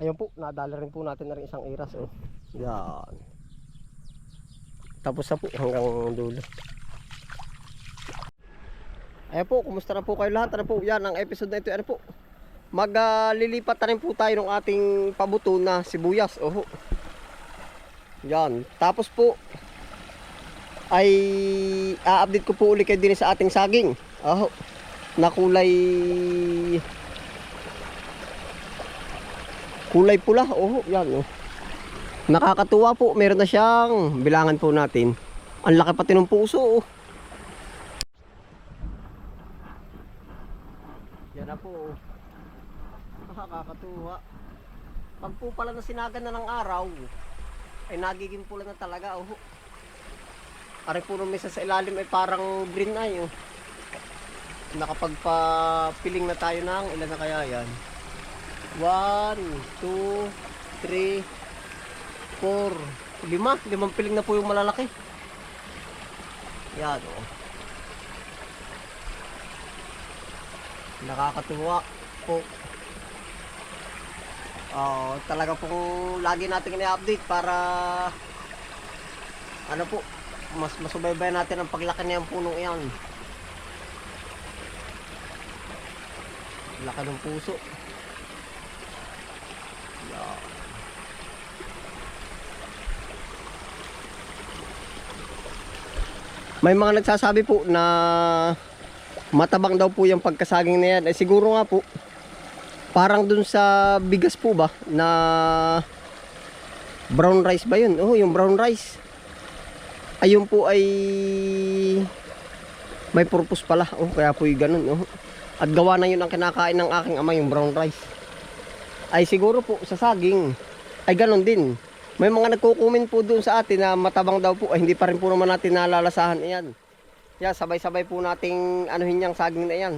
Ayun po, nadala rin po natin na rin isang iras. Oh. Yan. Tapos na po hanggang dulo. Ayan po, kumusta na po kayo lahat? Ano po, yan ang episode na ito. Ano po? Maglilipat na rin po tayo ng ating pabuto na sibuyas. Oho. Yan. Tapos po, ay a-update ko po ulit kayo din sa ating saging. Oho. Na kulay kulay pula. Oh, yan oh. Nakakatuwa po. Meron na siyang bilangan po natin. Ang laki pati ng puso oh. Yan na po. oh. Nakakatuwa. Pag po pala na sinagan na ng araw, ay nagiging pula na talaga oh. Ari po misa sa ilalim ay parang green eye oh. Nakapagpa-piling na tayo ng ilan na kaya yan. 1, 2, 3, 4, lima. Limang piling na po yung malalaki. Yan oh. Nakakatuwa po. Oh, talaga pong lagi natin ini-update para ano po, mas masubaybayan natin ang paglaki ng punong iyan. Laki ng puso. May mga nagsasabi po na matabang daw po yung pagkasaging na yan. Eh, siguro nga po, parang dun sa bigas po ba na brown rice ba yun? Oh, yung brown rice. Ayun po ay may purpose pala. Oh, kaya po yung ganun. Oh. At gawa na yun ang kinakain ng aking ama, yung brown rice. Ay siguro po sa saging ay ganun din. May mga nagko-comment po doon sa atin na matabang daw po. Ay hindi pa rin po naman natin nalalasahan iyan. Yan, sabay-sabay po nating anuhin yung saging na yan.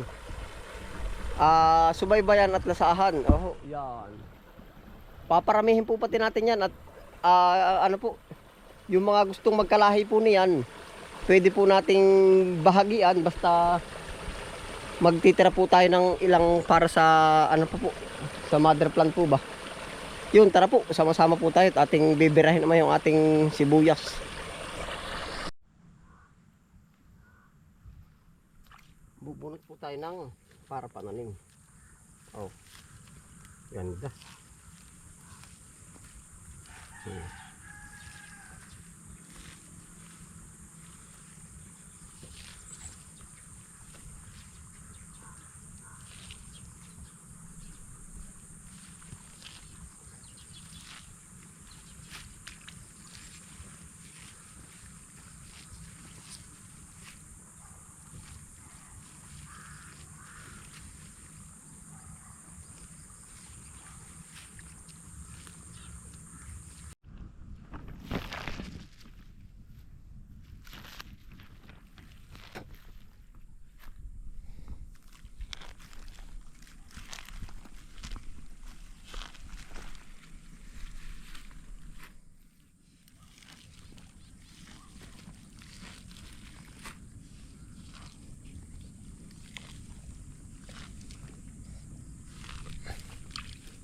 Ah, subaybayan at lasahan. Oh, yan. Paparamihin po pati natin yan at ah, ano po, yung mga gustong magkalahi po niyan, pwede po nating bahagian basta magtitira po tayo ng ilang para sa ano po po, sa mother plant po ba. Yun, tara po, sama-sama po tayo at ating bibirahin naman yung ating sibuyas. Bubunot po tayo ng para pananim. Oh. Ganda. Hmm.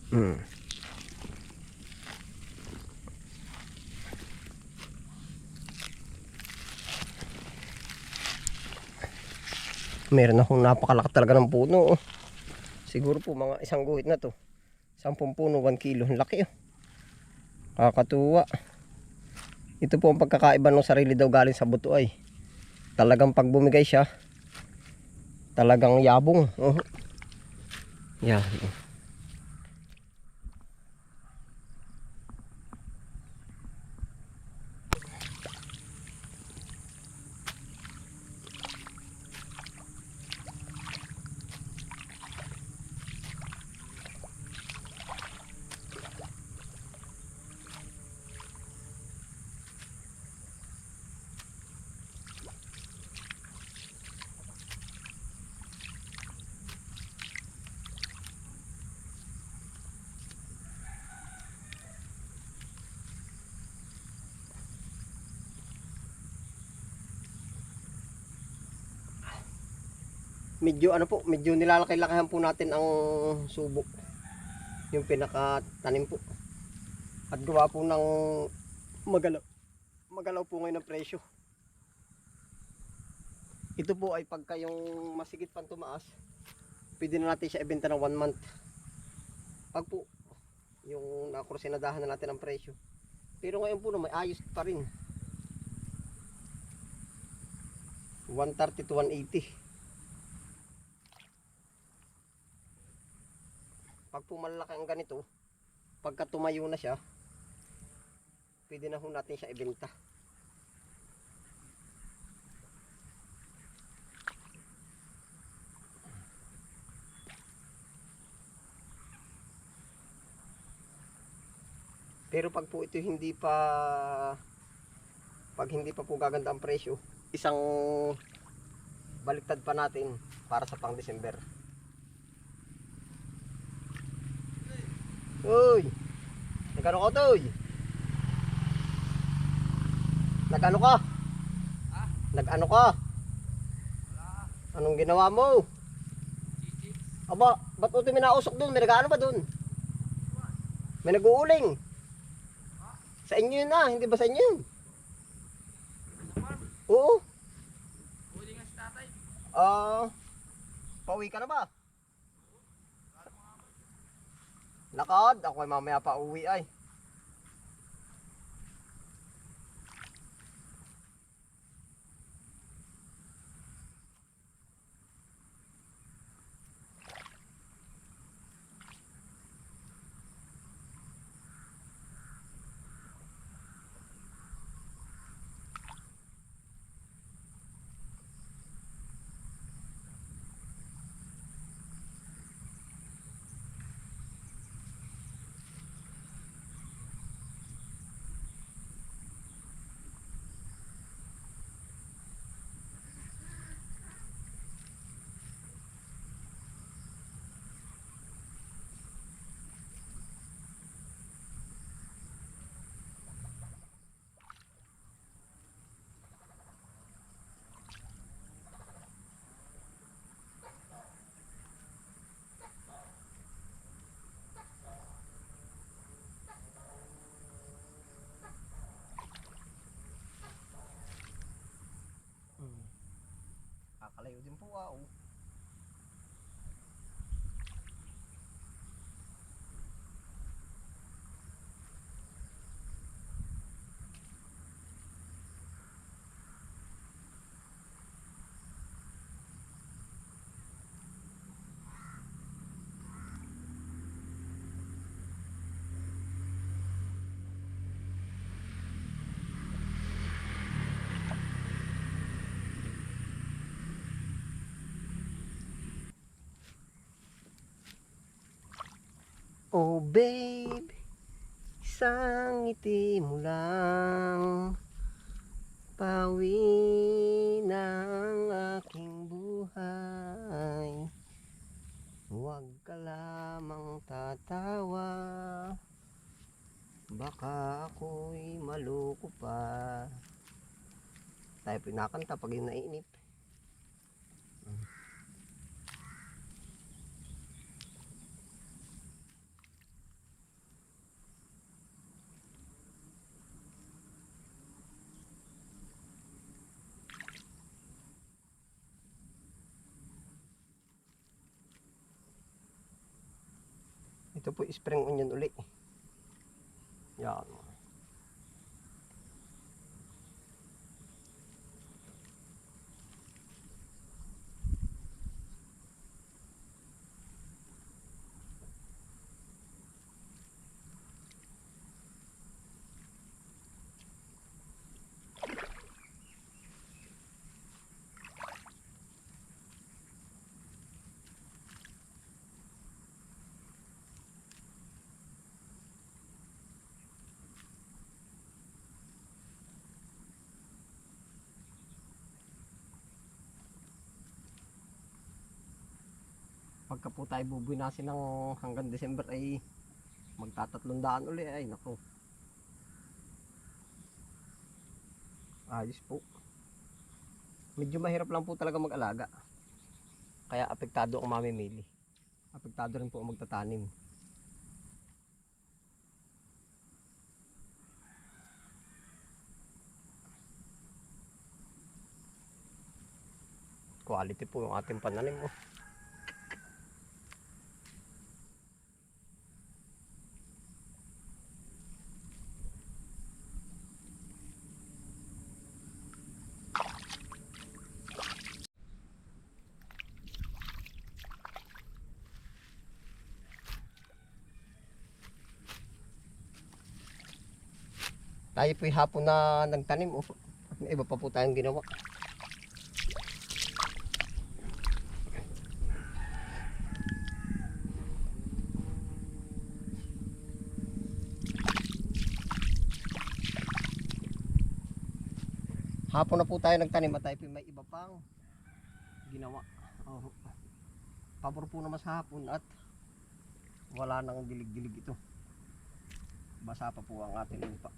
Hmm. Meron akong napakalaki talaga ng puno. oh. Siguro po mga isang guhit na to. Sampung puno, 1 kilo. Ang laki oh. Kakatuwa. Ito po ang pagkakaiba ng sarili daw galing sa buto ay. Talagang pag bumigay siya, talagang yabong. Oh. Yan. Medyo ano po, medyo nilalaki-lakihan po natin ang subo. Yung pinakatanim po. At gawa po ng magalaw. Magalaw po ngayon ng presyo. Ito po ay pagka yung masigit pang tumaas, pwede na natin siya ibenta ng 1 month. Pag po, yung nakursinadahan na natin ang presyo. Pero ngayon po na may ayos pa rin. 130 to 180. Pag po malalaki ang ganito, pagka tumayo na siya, pwede na ho natin siya ibenta. Pero pag po ito hindi pa pag hindi pa po gaganda ang presyo, isang baliktad pa natin para sa pang December. Uy! Nagano ka, Toy? Nagano ka? Ha? Nagano ka? Anong ginawa mo? Aba, ba't uti may nausok doon? May nag-ano ba doon? May nag-uuling. Sa inyo yun na, hindi ba sa inyo yun? Oo. Huli nga si tatay. Ah, pauwi ka na ba? Lakad, ako ay mamaya pa uwi ay. Kakalayo din po oh. Babe, isang ngiti mo lang. Pawi ng aking buhay. Huwag ka lamang tatawa. Baka ako'y maloko pa. Tayo pinakanta pag yung nainip Ito po spring onion uli. Yan. pagka po tayo bubinasin ng hanggang December ay magtatatlong daan uli. Ay nako ayos po. Medyo mahirap lang po talaga mag-alaga. Kaya apektado ang mamimili. Apektado rin po ang magtatanim. Quality po yung ating pananim oh. Tayo po'y hapon na nagtanim. Oh. May iba pa po tayong ginawa. Hapon na po tayo nagtanim at tayo po'y may iba pang ginawa. Oh. Pabor po naman sa hapon at wala nang dilig-dilig ito. Basa pa po ang ating lupa.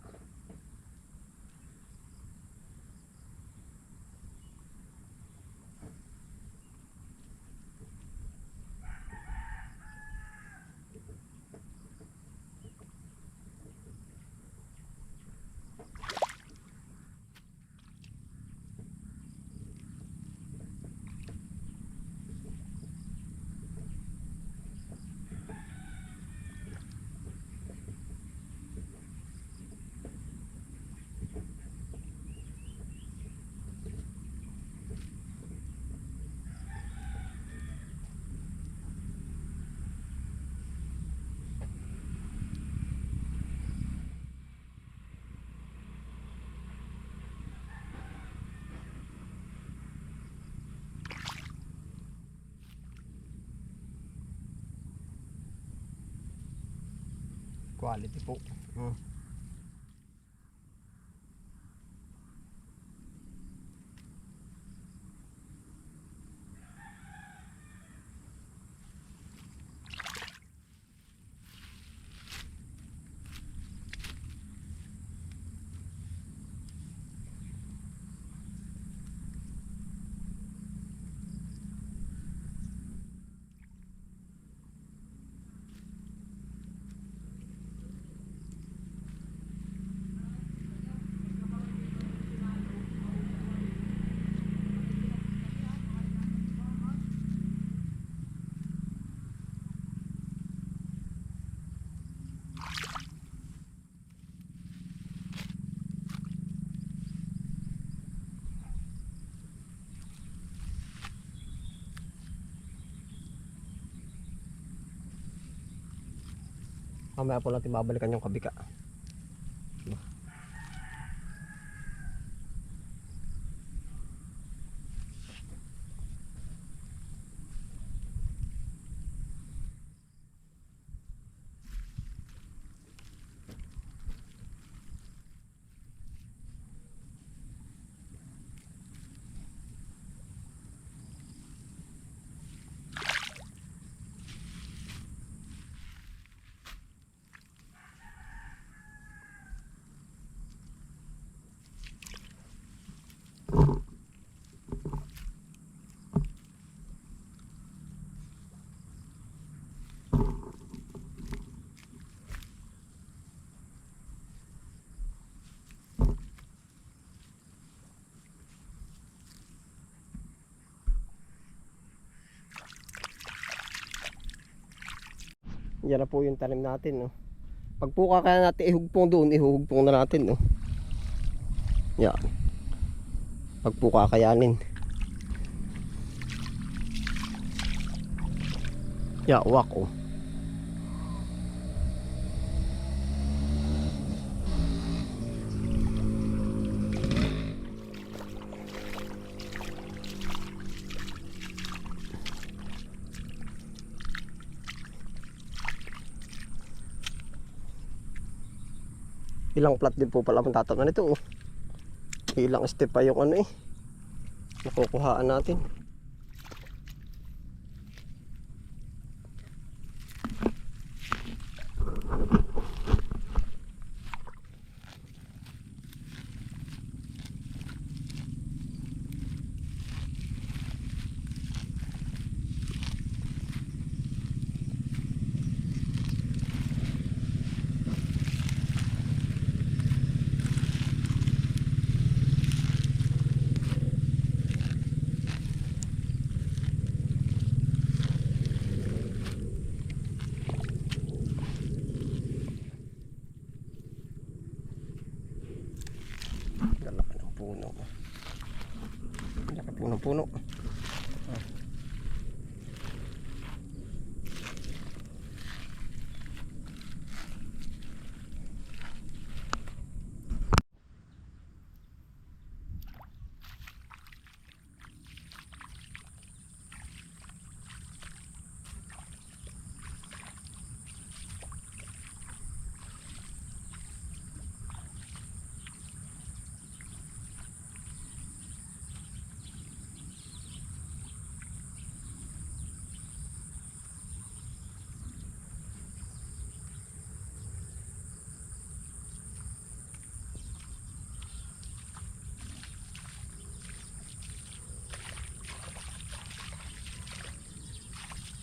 Quality po. Mm. Mamaya po natin babalikan yung kabika. Yan na po yung tanim natin. No? Pag po kaya natin ihugpong doon, ihuhugpong na natin. No? Yan. Pag po kakayanin. Ya, wak oh. Ilang plat din po pala ang tatanan nito. Oh. Ilang step pa yung ano eh. Nakukuhaan natin.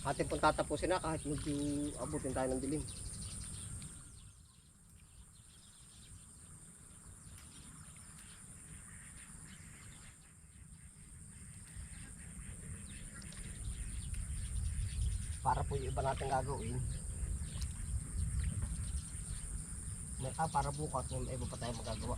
Atin pong tatapusin na kahit medyo abutin tayo ng dilim. Para po yung iba natin gagawin. May ah, para bukas may iba pa tayo magagawa.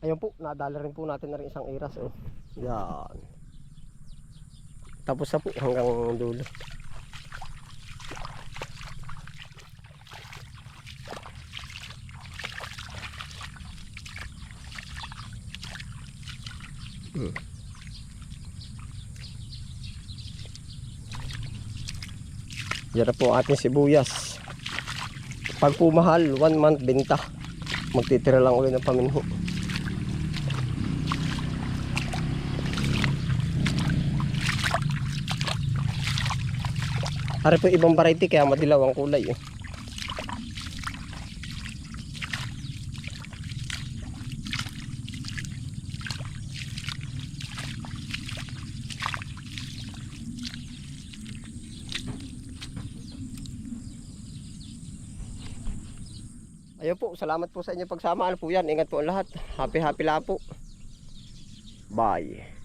Ayun po, nadala rin po natin na rin isang iras. Oh. Yan. Tapos na po hanggang dulo. Hmm. Yan na po ating sibuyas. Pag po mahal, one month benta. Magtitira lang ulit ng paminho. Hari po ibang variety kaya madilaw ang kulay eh. Ayun po, salamat po sa inyo pagsama. Ano po yan? Ingat po ang lahat. Happy happy la po. Bye.